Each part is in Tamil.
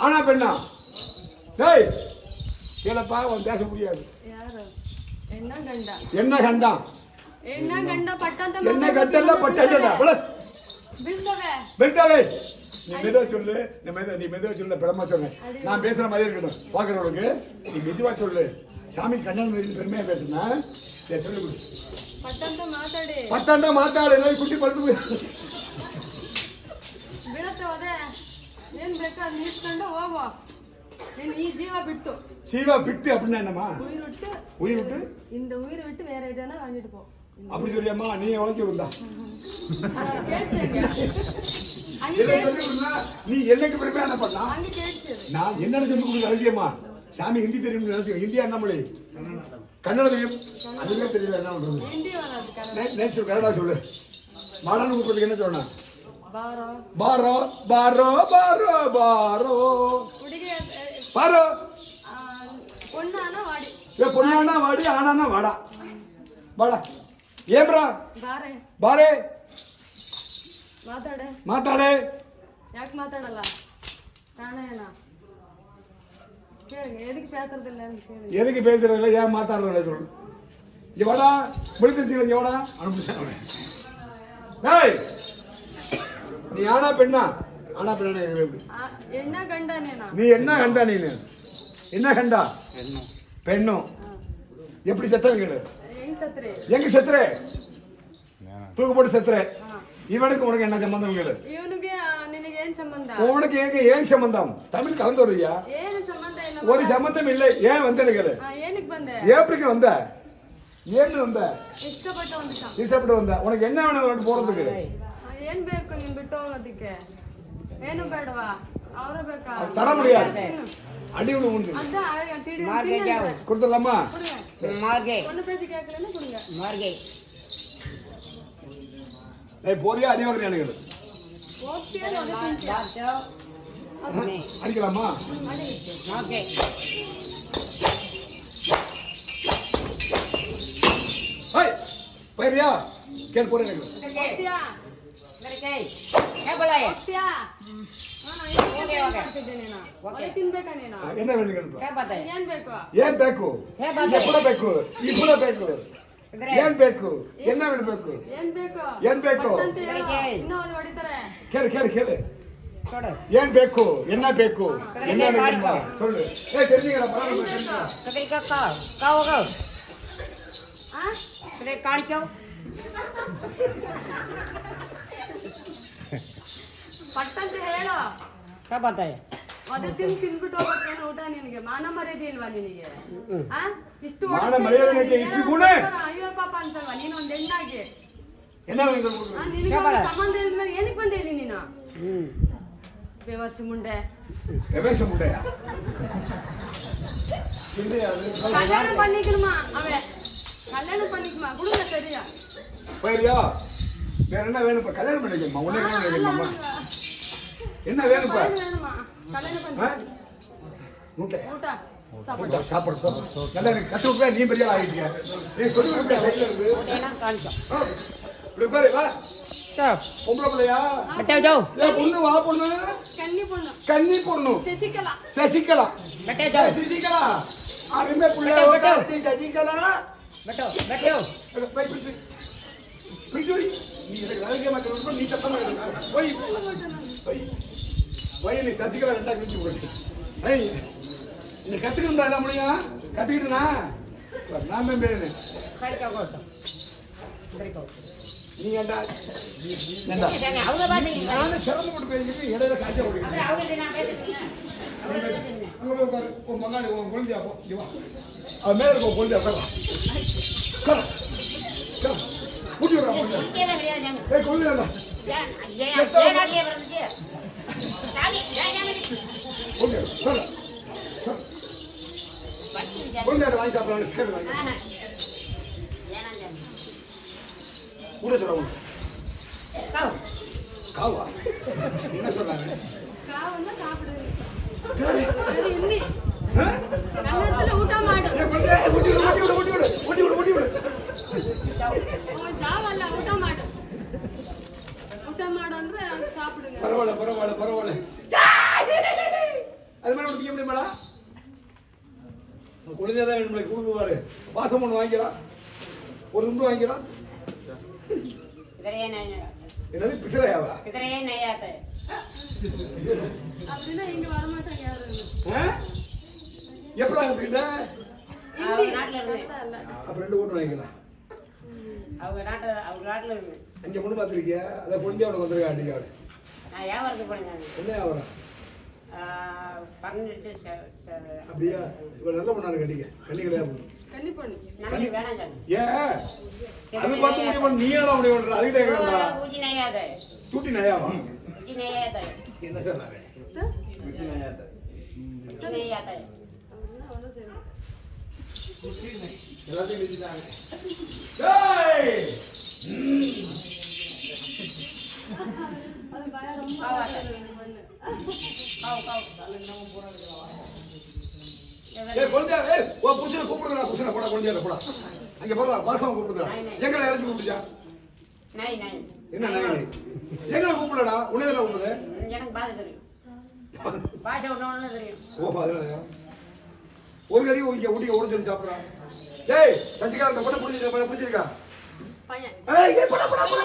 ஆனா பெண்ணா? டேய் கேளப்பா உன் பேச முடியாது. என்ன கண்டா? என்ன கண்டா? பட்டாந்த என்ன கண்டல்ல பட்டாந்தடா போல பில்டவே நீ மெதுவா சொல்லு. நீ மெது நீ மெதுவா சொல்லு பிரமா சொல்லு நான் பேசுற மாதிரி இருக்கணும் பாக்குறவங்களுக்கு நீ மெதுவா சொல்லு. சாமி கண்ணன் மாதிரி பெருமையா பேசுனா சரி சொல்லு பட்டாந்த மாத்தாடு. பட்டாந்த மாத்தாடு. குட்டி பழுத்து ಏನ್ ಬೇಕೋ ಅದ್ ನಿಲ್ಸ್ಕೊಂಡು ಹೋಗು ನೀನ್ ಈ ಜೀವ ಬಿಟ್ಟು சீவா பிட்டு அப்படின்னா என்னம்மா உயிர் விட்டு உயிர் விட்டு இந்த உயிரை விட்டு வேற எதுனா வாங்கிட்டு போ அப்படி சொல்லியம்மா நீ உழைக்க வந்தா ಕೇಳ್ಸಂಗೆ ಹಂಗೆ இதை சொல்லி கொடுத்தா, நீ என்னைக்கு பெருமையா என்ன பண்ணா ಹಂಗೆ ಕೇಳ್ಸಿದ್ರು நான் என்னன்னு சொல்லி கொடுக்குறது அவசியமா சாமி ஹிந்தி தெரியும் அவசியம் ஹிந்தியா என்ன மொழி கன்னடம் தெரியும் அதுவே தெரியல என்ன பண்றது ಹಿಂದಿ ಬರೋದು ಕನ್ನಡ நே- நேத்து சொல்லு, கன்னடா சொல்லு மாடான்னு கூப்பிடுறதுக்கு என்ன சொன்னா ಬಾರೋ பாரோ பாரோ பாரோ பாரோ ಹುಡುಗಿ பாரோ பொண்ணான வாடி ஏ பொண்ணானா வாடி ஆனானா வாடா வாடா ஏம்ரா ಬಾರೆ பாரே ಮಾತಾಡೆ மாத்தாடே ಯಾಕೆ ಮಾತಾಡಲ್ಲ ಕಾರಣ ಏನ ಕೇಳಿ ಎದಕ್ಕೆ பேசுறதில்ல ಅಂತ ಕೇಳಿ எதுக்கு பேசுறதில்ல ஏன் மாத்தாடுறதில்ல சொல்லு இங்க வாடா முடிச்சிருச்சீங்க இங்க வாடா அனுப்பிச்சு டேய் நீ ஆனா பெண்ணா? ஆனா பெண்ணா என்ன கண்டா நீ என்ன கண்டா நீ என்ன கண்டா? பெண்ணும் எப்படி செத்தவன் கேடு எங்க செத்துரு தூக்கு போட்டு செத்துரு இவனுக்கு உனக்கு என்ன சம்பந்தம் கேளு உனக்கு எங்க ஏன் சம்பந்தம்? தமிழ் கலந்து வருவியா? ஒரு சம்பந்தம் இல்லை. ஏன் வந்தேன்னு கேளு ஏப்ரிக்கு வந்த? ஏன்னு வந்த? இஷ்டப்பட்டு வந்த. உனக்கு என்ன வேணும்? போறதுக்கு? ಏನ್ ಬೇಕು ನಿಮ್ ಬಿಟ್ಟು ಹೋಗೋದಕ್ಕೆ? ಏನು ಬೇಡವಾ? ಅವರ ಬೇಕಾ? ತರ முடியாது அடி விடு உண்டு ಅದ ತಿಳಿ மார்க்கெட் கொடுத்துடலாமா மார்க்கெட் ஒன்னு பேசி கேட்கலன்னு கொடுங்க மார்க்கெட் ஏய் போறியா அடி வாங்குற எனக்கு ஓகே டாக்டர் அடிக்கலாமா ஓகே போயிடுறியா கேள்வி போறேன் என்ன ಏನ್ ಬೇಕು? ಎಪ್ಪಡ ಬೇಕು? ಇಬ್ಬರ ಬೇಕು. ಏನ್ ಬೇಕು? ಎಲ್ಲ ಬಿಡ್ಬೇಕು. ಏನ್ ಬೇಕು? ಕೇಳಿ ಕೇಳಿ ಕೇಳಿ. ಏನ್ ಬೇಕು? ಎನ್ನ ಬೇಕು. ಎನ್ನ சொல்லு ஏ ಪಟ್ಟಂತ ಹೇಳು ಅದು ತಿಂದು ತಿಂದ್ಬಿಟ್ಟು ಹೋಗ್ಬೇಕೇನು ಊಟ ನಿನಗೆ ಮಾನ ಮರ್ಯಾದೆ ಇಲ್ವಾ ನಿನಗೆ ಆ? ಇಷ್ಟು ಅಯ್ಯೋ ಪಾಪ ಅನ್ಸಲ್ವಾ ನೀನು ಒಂದು ಹೆಣ್ಣಾಗಿ என்ன வேணும் ಏನಕ್ಕೆ ಬಂದೆ ನೀನು ಬೇವರ್ಸಿ ಮುಂಡೆ ரமேஷ் முண்டையா இல்லையா அது கல்யாணம் என்ன வேணும் முட்டை. சாப்பிடுறோம் நல்லா இருக்கு. நீ பெரிய ஆகிட்டீங்க. நீ சொல்லி இப்படி பாரு வா. பொம்பளை பிள்ளையா? பொண்ணு வா பொண்ணு. கன்னி பொண்ணு. சசிகலா. சசிகலா. சசிகலா. அருமை பிள்ளையா சசிகலா. நீ வயலு சசிகலா ரெண்டா கிழிச்சு போட்டு. ஐய் நீ கத்துக்கிட்டு என்ன முடியும்? கத்துக்கிட்டுனா? நான் தான் பேரு நீங்க நானும் சிரமப்பட்டு பேசிக்கிட்டு இடையில காய்ச்சல் உங்களுக்கு உன் மங்காளி உன் குழந்தையா போ அது மேல இருக்க குழந்தையா போகலாம் வாங்கி சாப்பிடலாம் காவா என்ன சொல்றாங்க ಊಟ ಮಾಡು ಊಟ ಮಾಡು ಊಟ ಮಾಡು ಅಂದ್ರೆ ಸಾಪಿಡುಗ ಪರವಾಲ ಪರವಾಲ அது மாதிரி உனக்கு எப்படி மேடா குழந்தைதான் வேணும் கொடுக்குவாரு வாசம் ஒன்று வாங்கிக்கலாம் ஒரு துண்டு வாங்கிக்கலாம் என்னது? பிசரையாவா எப்படா அப்படின்னா அவங்க நாட்டில் அப்ப ரெண்டு ஓட்டு வாங்கிக்கலாம். அவங்க நாட்டில் அவங்க நாட்டுல இருக்கு அங்க பொண்ணு பார்த்துருக்கியா? அதை கொண்டு அவனுக்கு வந்துருக்கா அடிக்காடு நான் வியாபாரத்துக்கு போனேன் என்ன ஆகுறா பன்னெண்டு அப்படியா? இவ நல்ல பொண்ணாரு கட்டிக்க கண்ணி கிடையாது கன்னி பொண்ணு. ஏன்? அது பார்த்து பண்ண. நீ ஏடா முடிவு பண்ற? அதுக்கிட்டே கேட்கறா நையாத. தூட்டி நயாவா? நையாத. என்ன நையாத. சரி எல்லாத்தையும் நிறுத்திட்டாங்க டேய்! அது பயம் ரொம்ப ஆசைப்படுது பொண்ணு காவு காவு ஏய், குழந்தையா, ஏய், உன் புருஷனை போடா, குழந்தையால போடா. அங்க போடா, பாசமா கூப்பிடுங்கடா. எங்களை இறக்கி கூப்பிடுச்சா? என்ன நாய் நீ? எங்களை கூப்பிடலடா, தானே கூப்பிடுது? எனக்கு பாதை தெரியும் பாஷை ஒன்று தெரியும் ஓ, அதனாலயா? ஒரு கறி சொல்லி சாப்பிடுறான் டேய் சசிகலா இந்த பொண்ணை பிடிச்சிருக்கா பிடிச்சிருக்கா பையன் ஏய் ஏய், போடா போடா போடா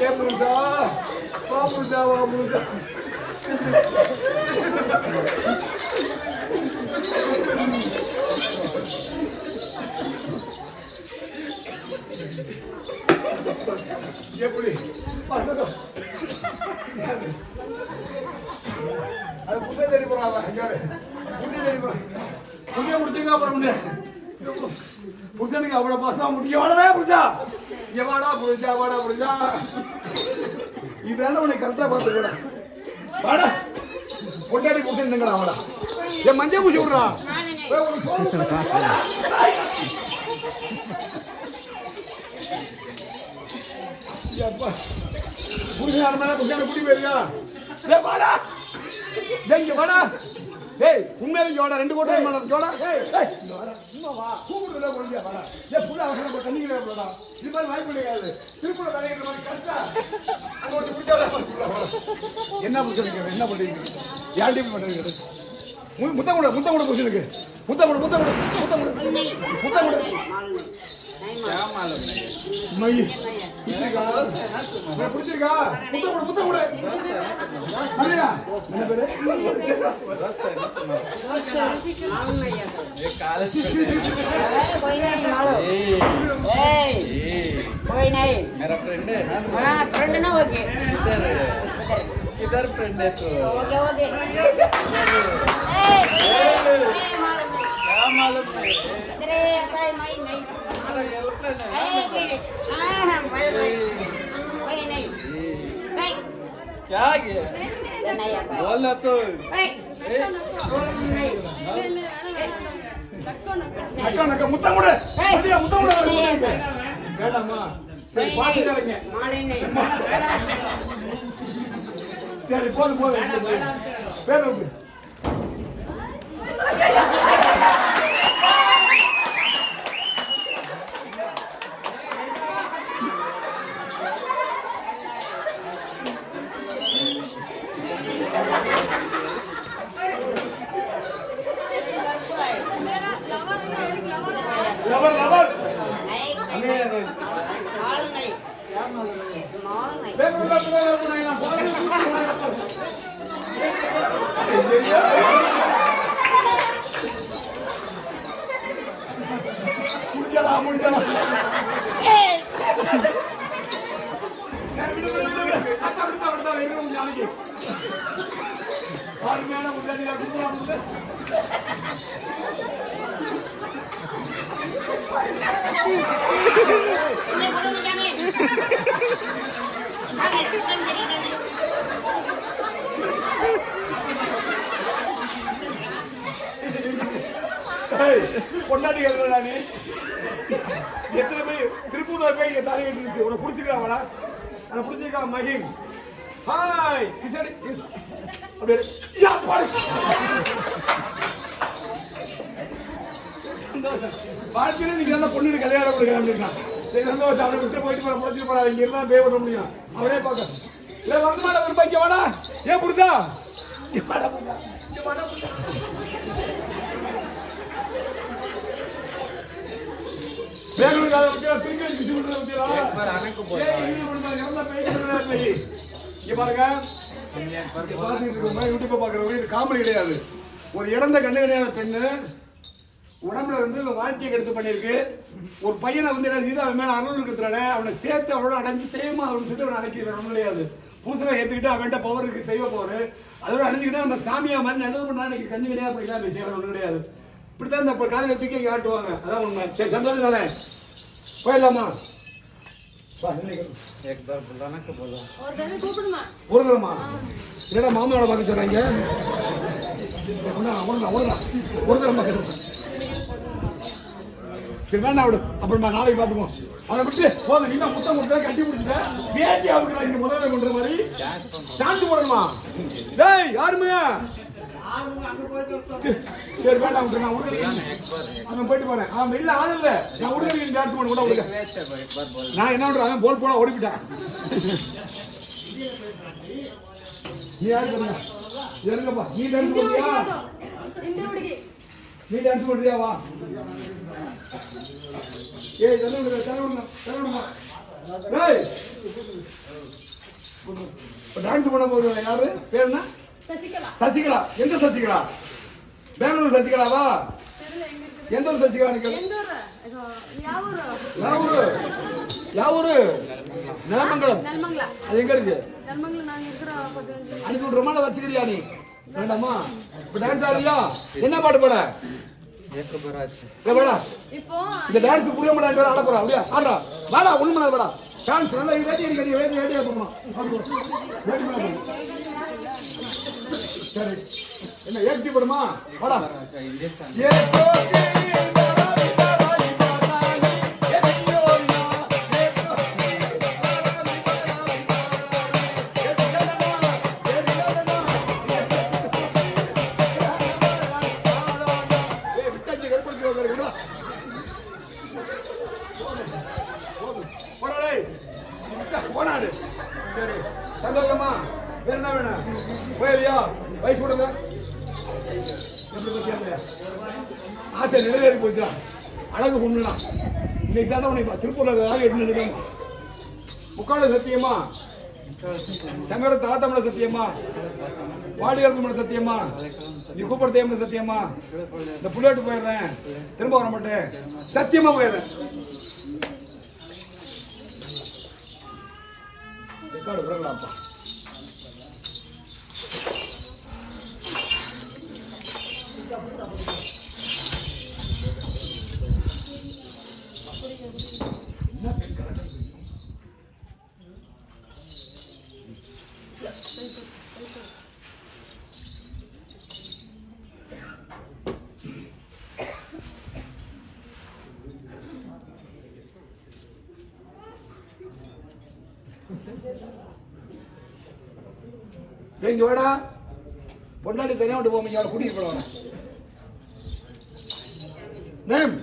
ஏ புருஷா ஏ புருஷா வா புருஷா வா புருஷா எப்படி பசங்க அது புதிய தேடி போறான் அவன் இங்க பாரு. புதிய தேடி போறான் புதிய முடிச்சுங்க அப்புறம் முன்னே. புருஷனுக்கு அவ்வளவு பாசமா முடிக்க வாடா புருஷா எவாடா புரிஞ்சா வாடா புரிஞ்சா? இதான உனக்கு கரெக்டா பார்த்துக்கடா வாடா. பொண்டாடி புருஷன் நிங்கடா வாடா. என் மஞ்சள் பூசி விடுறா. புரிஞ்சா உனக்கு மேல புருஷனை குடி போயிருக்கா வாடா. ஏய், வாடா. ஏய் உண்மையில வாடா ரெண்டு கோட்டை மேல ஜோடா? ஏய். சும்மா வா. கூப்பிடுறதா போறியா வாடா. ஏய் புள்ள அவசரம் போய் தண்ணி கிட்ட போடா. இது மாதிரி வாய்ப்பு கிடையாது. திருப்பூர தலையிற மாதிரி கரெக்டா அங்க என்ன புடிச்சிருக்கு? என்ன பண்றீங்க யார்கிட்டயும் பண்றீங்க மு- முத்தம் கூட முத்தம் கூட புடிச்சிருக்கு. मुद्दा मुड़ मुद्दा मुड़ मुद्दा मुड़ मुद्दा मुड़ क्या मालूम नहीं पुत्रिका मैं पुत्रिका मुद्दा मुड़ मुद्दा मुड़ अरे ना मैंने बोले रास्ता है रास्ता मालूम नहीं है ये काले कोई नहीं मालूम ए ए कोई नहीं मेरा फ्रेंड है हाँ फ्रेंड ना ओके इधर फ्रेंड है तो ओके ओके ए क्या मालूम नहीं तेरे कोई मैं नहीं ए के हाँ हाँ कोई नहीं कोई नहीं नहीं क्या किया ये नहीं आता बोला तो ए नहीं தக்கோ நக்கோ அக்கா நக்கா முத்தம் கூட அப்படியா முத்தம் கூட வேண்டாமா சரி பாத்து கலைங்க माने नहीं சரி போதும் போதும் பேர் முடிஞ்சா அருமையான முன்னாடி பொண்டாட்டி எத்தனை பேர்? திருப்பூர்ல போய் இங்க தாலி கட்டிருச்சு உனக்கு பிடிச்சிருக்காங்களா எனக்கு பிடிச்சிருக்கா மகிம். ஹாய் கிஷோரி அப்படியே வாழ்க்கையில நீங்க அந்த பொண்ணு கல்யாணம் கொடுக்கலாம் சரி சந்தோஷம். அவனை விஷயம் போயிட்டு போற முடிச்சு போறா. இங்க இருந்தா பே விட முடியும். அவரே பார்க்க. இல்ல வந்து மாட ஒரு பைக்க வாடா. ஏன் புரிதா இங்க வாடா புரிதா. இங்க வாடா புரிதா. பெங்களூர் கால பத்தியா திரும்பி பிடிச்சு விடுறத பத்தியா இங்க பாருங்க இங்க பார்த்துட்டு யூடியூப்பை பார்க்கறவங்க, இது காமெடி கிடையாது ஒரு இறந்த கண்ணு கிடையாது பெண்ணு உடம்புல வந்து வாழ்க்கையை கெடுத்து பண்ணியிருக்கு ஒரு பையனை வந்து என்ன செய்யுது அவன் மேலே அருள் இருக்கிறானே அவனை சேர்த்து அவனோட அடைஞ்சு தேய்மா அவன் சொல்லிட்டு அவனை அடைக்கிறது ஒன்றும் கிடையாது பூசலை ஏற்றுக்கிட்டு அவன்கிட்ட பவர் இருக்கு தெய்வ பவர் அதோட அடைஞ்சுக்கிட்டு அந்த சாமியா மாதிரி நல்லது பண்ணா இன்னைக்கு கண்ணு கிடையாது அப்படி விஷயம் ஒன்றும் கிடையாது இப்படிதான் இந்த காலையில் தூக்கி ஆட்டுவாங்க. அதான் உண்மை. சரி சந்தோஷம் தானே? போயிடலாமா? பொறுக்கிறோமா என்னடா மாமாவோட பார்க்க சொல்றாங்க? பொறுக்கிறோமா சரி வேண்டாம் விடு. அப்புறம் நாளைக்கு பார்த்துப்போம் அதை விட்டு போதும் இன்னும் முத்தம் கொடுத்தா கட்டி பிடிச்சிட்ட வேட்டி அவருக்கு இங்கே முதல்ல கொண்டு மாதிரி. டான்ஸ் போடணுமா? டேய் யாருமையா சரி வேண்டாம் நான் உடனே போயிட்டு போறேன் அவன் வெளியில ஆள் இல்ல நான் உடனே டான்ஸ் பண்ண கூட விடுங்க நான் என்ன பண்றேன் அவன் போல் போல ஓடிவிட்டான் நீ யாரு? பண்ணுங்க எருங்கப்பா நீ டான்ஸ் பண்றியா நீ டான்ஸ் வா ஏய் தலை விடுங்க தலை ஏய் டான்ஸ் பண்ண போறீங்க யாரு பேர் சசிகலா. எந்த சசிகலா? பெங்களூர் சசிகலாவா? எந்த ஊர் சசிகலா நீங்க? யாவூரு? யாவூரு? நேமங்கலம் அது எங்க இருக்கு? அனுப்பி விட்டுருமா வச்சுக்கிறியா நீ? வேண்டாமா? இப்ப டான்ஸ் ஆடுறியா? என்ன பாட்டு பாட? இந்த டான்ஸ் புரிய மாட்டாங்க ஆட போறா. அப்படியா? ஆடுறா. வாடா உண்மை வாடா. டான்ஸ் நல்லா வேட்டையை வேட்டையை வேட்டையை போகணும் சரி. என்ன ஏற்றி போடுமா திருப்பூர்ல முக்கால சத்தியமா? சங்கர தாத்தமன சத்தியமா? வாடியார் சத்தியமா? நீ கூப்பிட தேவன சத்தியமா? இந்த புள்ளேட்டு போயிடுறேன். திரும்ப வர மாட்டேன். சத்தியமா போயிடுறேன். ரெக்கார்டு விடலாம்ப்பா. இங்க வேடா பொண்டாட்டி தனியா விட்டு போக முடியாது கூட்டிட்டு போடுவாங்க நேம்?